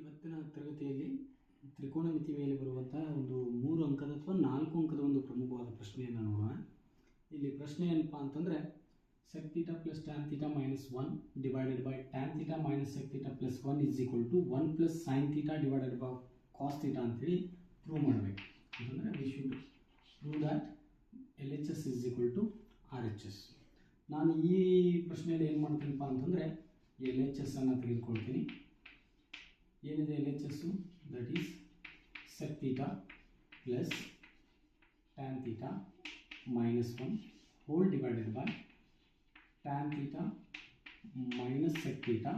ಇವತ್ತಿನ ತರಗತಿಯಲ್ಲಿ ತ್ರಿಕೋನಮಿತಿ ಮೇಲೆ ಬರುವಂತಹ ಒಂದು ಮೂರು ಅಂಕದ ಅಥವಾ ನಾಲ್ಕು ಅಂಕದ ಒಂದು ಪ್ರಮುಖವಾದ ಪ್ರಶ್ನೆಯನ್ನು ನೋಡೋಣ. ಇಲ್ಲಿ ಪ್ರಶ್ನೆ ಏನಪ್ಪ ಅಂತಂದರೆ sec plus tan theta minus one divided by tan theta minus sec theta plus one is equal to one plus sine theta divided by cos ಅಂತೇಳಿ ಪ್ರೂವ್ ಮಾಡಬೇಕು. ಅಂತಂದರೆ we should prove that L H S is equal to R H S ನಾನು ಈ ಪ್ರಶ್ನೆಯಲ್ಲಿ ಏನು ಮಾಡ್ತೀನಪ್ಪ ಅಂತಂದರೆ L H S ಅನ್ನು ತೆಗೆದುಕೊಳ್ತೀನಿ. ಏನಿದೆ L H S that is sec theta plus tan theta minus one whole divided by tan theta minus sec theta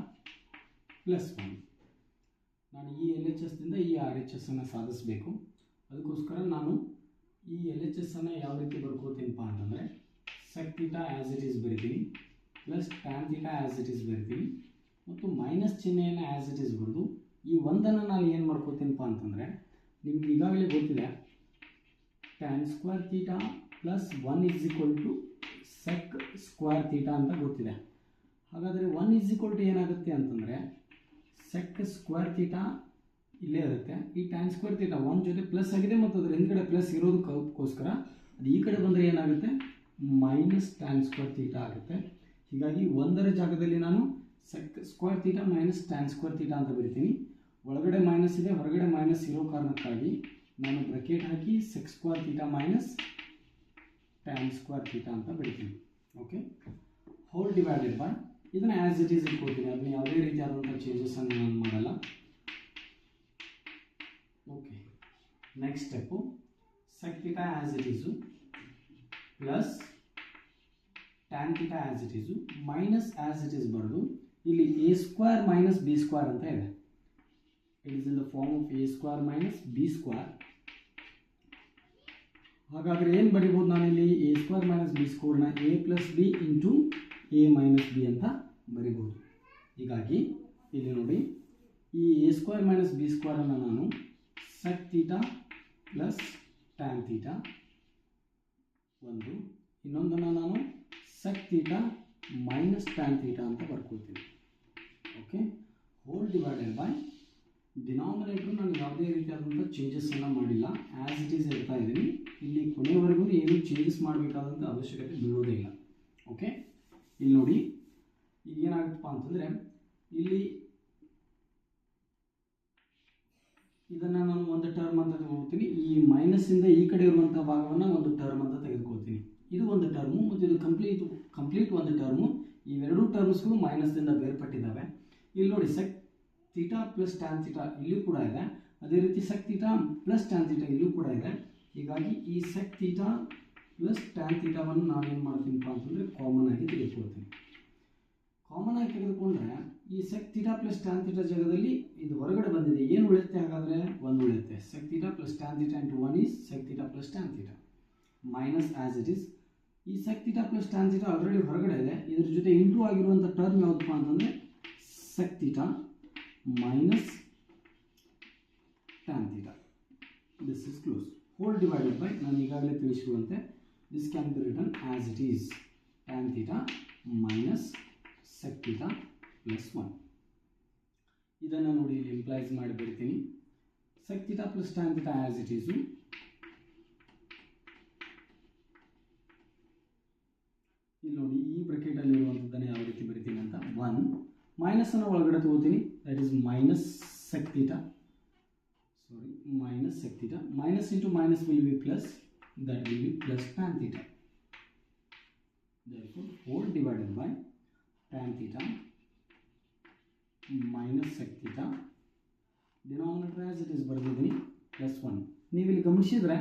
plus one ನಾನು ಈ ಎಲ್ ಎಚ್ ಎಸ್ದಿಂದ ಈ ಆರ್ ಎಚ್ ಎಸ್ ಅನ್ನು ಸಾಧಿಸಬೇಕು. ಅದಕ್ಕೋಸ್ಕರ ನಾನು ಈ ಎಲ್ ಎಚ್ ಎಸ್ ಅನ್ನು ಯಾವ ರೀತಿ ಬರ್ಕೋತೀನಪ್ಪ ಅಂತಂದರೆ sec theta as it is ಬರಿತೀನಿ plus tan theta as it is ಬರಿತೀನಿ, ಮತ್ತು ಮೈನಸ್ ಚಿಹ್ನೆಯನ್ನು ಆ್ಯಸ್ ಇಟ್ ಈಸ್ ಬರೆದು ಈ ಒಂದನ್ನು ನಾನು ಏನು ಮಾಡ್ಕೋತೀನಪ್ಪ ಅಂತಂದರೆ, ನಿಮ್ಗೆ ಈಗಾಗಲೇ ಗೊತ್ತಿದೆ tan square theta plus one is equal to sec square theta ಅಂತ ಗೊತ್ತಿದೆ. ಹಾಗಾದರೆ ಒನ್ ಈಸ್ ಈಕ್ವಲ್ ಟು ಏನಾಗುತ್ತೆ ಅಂತಂದರೆ ಸೆಕ್ ಸ್ಕ್ವೇರ್ ತೀಟಾ ಇಲ್ಲೇ ಇರುತ್ತೆ. ಈ ಟ್ಯಾನ್ ಸ್ಕ್ವೇರ್ ತೀಟಾ ಒನ್ ಜೊತೆ ಪ್ಲಸ್ ಆಗಿದೆ ಮತ್ತು ಅದರ ಹಿಂದ್ಗಡೆ ಪ್ಲಸ್ ಇರೋದಕ್ಕೋಸ್ಕರ ಅದು ಈ ಕಡೆ ಬಂದರೆ ಏನಾಗುತ್ತೆ? ಮೈನಸ್ ಟ್ಯಾನ್ ಸ್ಕ್ವೇರ್ ತೀಟಾ ಆಗುತ್ತೆ. ಹೀಗಾಗಿ ಒಂದರ ಜಾಗದಲ್ಲಿ ನಾನು sec square theta minus tan square theta ಅಂತ ಬರಿತೀನಿ. ಒಳಗಡೆ ಮೈನಸ್ ಇದೆ, ಹೊರಗಡೆ ಮೈನಸ್ ಇರೋ ಕಾರಣಕ್ಕಾಗಿ ನಾನು ಬ್ರಕೆಟ್ ಹಾಕಿ sec square theta minus tan square theta ಅಂತ ಬೆಳಿತೀನಿ ಓಕೆ ಹೋಲ್ ಡಿವೈಡೆಡ್ ಬೈ ಇದನ್ನು ಆ್ಯಸ್ ಇಟ್ ಈಸ್ ಇಟ್ಕೊಳ್ತೀನಿ. ಅದನ್ನ ಯಾವುದೇ ರೀತಿಯಾದಂಥ ಚೇಂಜಸ್ ಅನ್ನು ನಾನು ಮಾಡಲ್ಲ. Okay next step sec theta as it is plus tan theta as it is minus as it is ಬರೆದು ಇಲ್ಲಿ A square minus B square ಅಂತ ಇದೆ. It is in the form of A square minus B square. ಹಾಗಾದರೆ ಏನು ಬರಿಬೋದು ನಾನಿಲ್ಲಿ? A square minus B ಸ್ಕ್ವೇರ್ನ A plus B into A minus B ಅಂತ ಬರಿಬೋದು. ಹೀಗಾಗಿ ಇಲ್ಲಿ ನೋಡಿ, ಈ ಎ ಸ್ಕ್ವೇರ್ ಮೈನಸ್ ಬಿ ಸ್ಕ್ವೇರನ್ನು ನಾನು sec theta plus tan theta ಒಂದು. ಇನ್ನೊಂದನ್ನು ನಾನು sec theta minus tan theta ಅಂತ ಬರ್ಕೊಳ್ತೀನಿ. Okay whole divided by denominator ನಾನು ಯಾವುದೇ ರೀತಿಯಾದಂಥ ಚೇಂಜಸ್ಸನ್ನು ಮಾಡಿಲ್ಲ. ಆ್ಯಸ್ ಇಟ್ ಈಸ್ ಹೇಳ್ತಾ ಇದ್ದೀನಿ. ಇಲ್ಲಿ ಕೊನೆಯವರೆಗೂ ಏನು ಚೇಂಜಸ್ ಮಾಡಬೇಕಾದಂಥ ಅವಶ್ಯಕತೆ ಬೀಳೋದೇ ಇಲ್ಲ. ಓಕೆ ಇಲ್ಲಿ ನೋಡಿ. ಈಗ ಏನಾಗುತ್ತಪ್ಪ ಅಂತಂದರೆ, ಇಲ್ಲಿ ಇದನ್ನು ನಾನು ಒಂದು ಟರ್ಮ್ ಅಂತ ತಗೊಳ್ತೀನಿ ಈ ಮೈನಸ್ಸಿಂದ ಈ ಕಡೆ ಇರುವಂಥ ಭಾಗವನ್ನು ಒಂದು ಟರ್ಮ್ ಅಂತ ತೆಗೆದುಕೊಳ್ತೀನಿ. ಇದು ಒಂದು ಟರ್ಮು ಮತ್ತು ಇದು ಕಂಪ್ಲೀಟ್ ಕಂಪ್ಲೀಟ್ ಒಂದು ಟರ್ಮು ಇವೆರಡೂ ಟರ್ಮ್ಸ್ಗಳು ಮೈನಸ್ದಿಂದ ಬೇರ್ಪಟ್ಟಿದ್ದಾವೆ. ಇಲ್ಲಿ ನೋಡಿ sec theta plus tan theta ಇಲ್ಲಿ ಕೂಡ ಇದೆ. ಅದೇ ರೀತಿ sec theta plus tan theta ಇಲ್ಲೂ ಕೂಡ ಇದೆ. ಹೀಗಾಗಿ ಈ ಸೆಕ್ ಥೀಟಾ ಪ್ಲಸ್ ಟ್ಯಾನ್ ಥೀಟಾವನ್ನು ನಾವೇನು ಮಾಡ್ತೀನಪ್ಪ ಅಂತಂದರೆ ಕಾಮನ್ ಆಗಿ ತೆಗೆದುಕೊಳ್ತೀನಿ. ಕಾಮನ್ ಆಗಿ ತೆಗೆದುಕೊಂಡ್ರೆ ಈ sec theta plus tan theta ಜಾಗದಲ್ಲಿ ಇದು ಹೊರಗಡೆ ಬಂದಿದೆ. ಏನು ಉಳಿಯುತ್ತೆ ಹಾಗಾದರೆ? ಒಂದು ಉಳಿಯುತ್ತೆ. Sec theta plus tan theta into one is sec theta plus tan theta. Minus as it is ಈ sec theta plus tan theta already ಹೊರಗಡೆ ಇದೆ. ಇದ್ರ ಜೊತೆ ಇಂಟು ಆಗಿರುವಂಥ ಟರ್ಮ್ ಯಾವುದಪ್ಪ ಅಂತಂದರೆ sec theta. Minus tan theta this is close whole divided by ನಾನು ಈಗಾಗಲೇ ತಿಳಿಸಿರುವಂತೆ this can be written as it is tan theta minus sec theta plus one ಇದನ್ನು ನೋಡಿ ಇಲ್ಲಿ ಇಂಪ್ಲೈಸ್ ಮಾಡಿ ಬರ್ತೀನಿ. Sec theta plus tan theta as it is ಇಲ್ಲಿ ನೋಡಿ, ಈ ಬ್ರಕೆಟಲ್ಲಿ ಇರುವಂಥದ್ದನ್ನು ಯಾವ ರೀತಿ ಬರಿತೀನಿ ಅಂತ? ಒನ್ ಮೈನಸನ್ನು ಒಳಗಡೆ ತಗೋತೀನಿ. That is minus sec theta sorry minus sec theta minus into minus will be plus that will be plus tan theta therefore, whole divided by tan theta minus sec theta. Denominator as it is ಬರೆದಿದ್ದೀನಿ plus one ನೀವು ಇಲ್ಲಿ ಗಮನಿಸಿದರೆ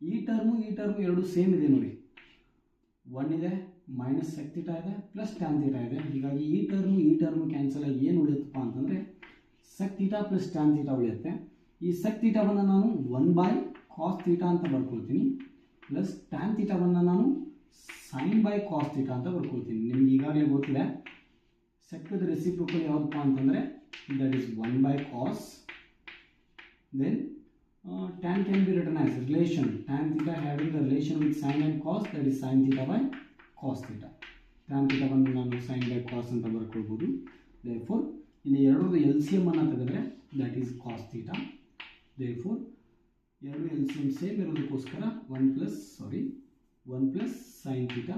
ಈ term ಈ term ಎರಡು same ಇದೆ ನೋಡಿ. One ಇದೆ ಮೈನಸ್ ಸೆಕ್ ಥೀಟಾ ಇದೆ ಪ್ಲಸ್ ಟ್ಯಾನ್ ಥೀಟಾ ಇದೆ. ಹೀಗಾಗಿ ಈ ಟರ್ಮು ಈ ಟರ್ಮು ಕ್ಯಾನ್ಸಲ್ ಆಗಿ ಏನು ಉಳಿಯುತ್ತಪ್ಪ ಅಂತಂದರೆ sec theta plus tan theta ಉಳಿಯುತ್ತೆ. ಈ ಸೆಕ್ ಥೀಟಾವನ್ನು ನಾನು ಒನ್ ಬೈ ಕಾಸ್ ಥೀಟಾ ಅಂತ ಬರ್ಕೊಳ್ತೀನಿ. ಪ್ಲಸ್ ಟ್ಯಾನ್ ಥೀಟಾವನ್ನು ನಾನು ಸೈನ್ ಬೈ ಕಾಸ್ ಥೀಟಾ ಅಂತ ಬರ್ಕೊಳ್ತೀನಿ. ನಿಮ್ಗೆ ಈಗಾಗಲೇ ಗೊತ್ತಿದೆ. ಸೆಕ್ಕದ ರೆಸಿಪ್ರೋಕಲ್ ಯಾವುದಪ್ಪ ಅಂತಂದರೆ that is one by cos then tan can be written as relation tan theta having the relation with sine and cos that is sine theta by cos theta tan ಥೀಟಾವನ್ನು ನಾನು sine by cos ಅಂತ ಬರ್ಕೊಳ್ಬೋದು. Four ಇಲ್ಲಿ ಎರಡರದ್ದು L C M ಅನ್ನು ತೆಗೆದ್ರೆ that is cos theta therefore ಎರಡು L C M same ಇರೋದಕ್ಕೋಸ್ಕರ one plus sorry one plus sine theta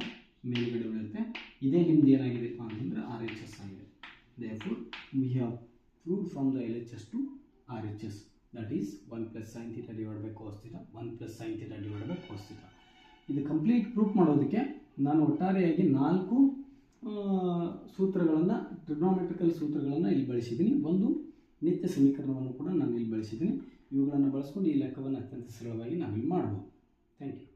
ಮೇಲುಗಡೆ ಉಳಿಯುತ್ತೆ ಇದೇ ನಿಮ್ದು ಏನಾಗಿದೆಪ್ಪ ಅಂತಂದರೆ ಆರ್ ಎಚ್ ಎಸ್ ಆಗಿದೆ. Therefore we have prove from the L H S to R H S that is one plus sine theta divide by cos theta one plus sine theta divide by cos theta ಇದು complete proof ಮಾಡೋದಕ್ಕೆ ನಾನು ಒಟ್ಟಾರೆಯಾಗಿ ನಾಲ್ಕು ಸೂತ್ರಗಳನ್ನು trigonometrical ಸೂತ್ರಗಳನ್ನು ಇಲ್ಲಿ ಬಳಸಿದ್ದೀನಿ. ಒಂದು ನಿತ್ಯ ಸಮೀಕರಣವನ್ನು ಕೂಡ ನಾನು ಇಲ್ಲಿ ಬಳಸಿದ್ದೀನಿ. ಇವುಗಳನ್ನು ಬಳಸ್ಕೊಂಡು ಈ ಲೆಕ್ಕವನ್ನು ಅತ್ಯಂತ ಸರಳವಾಗಿ ನಾವಿಲ್ಲಿ ಮಾಡ್ಬೋದು. Thank you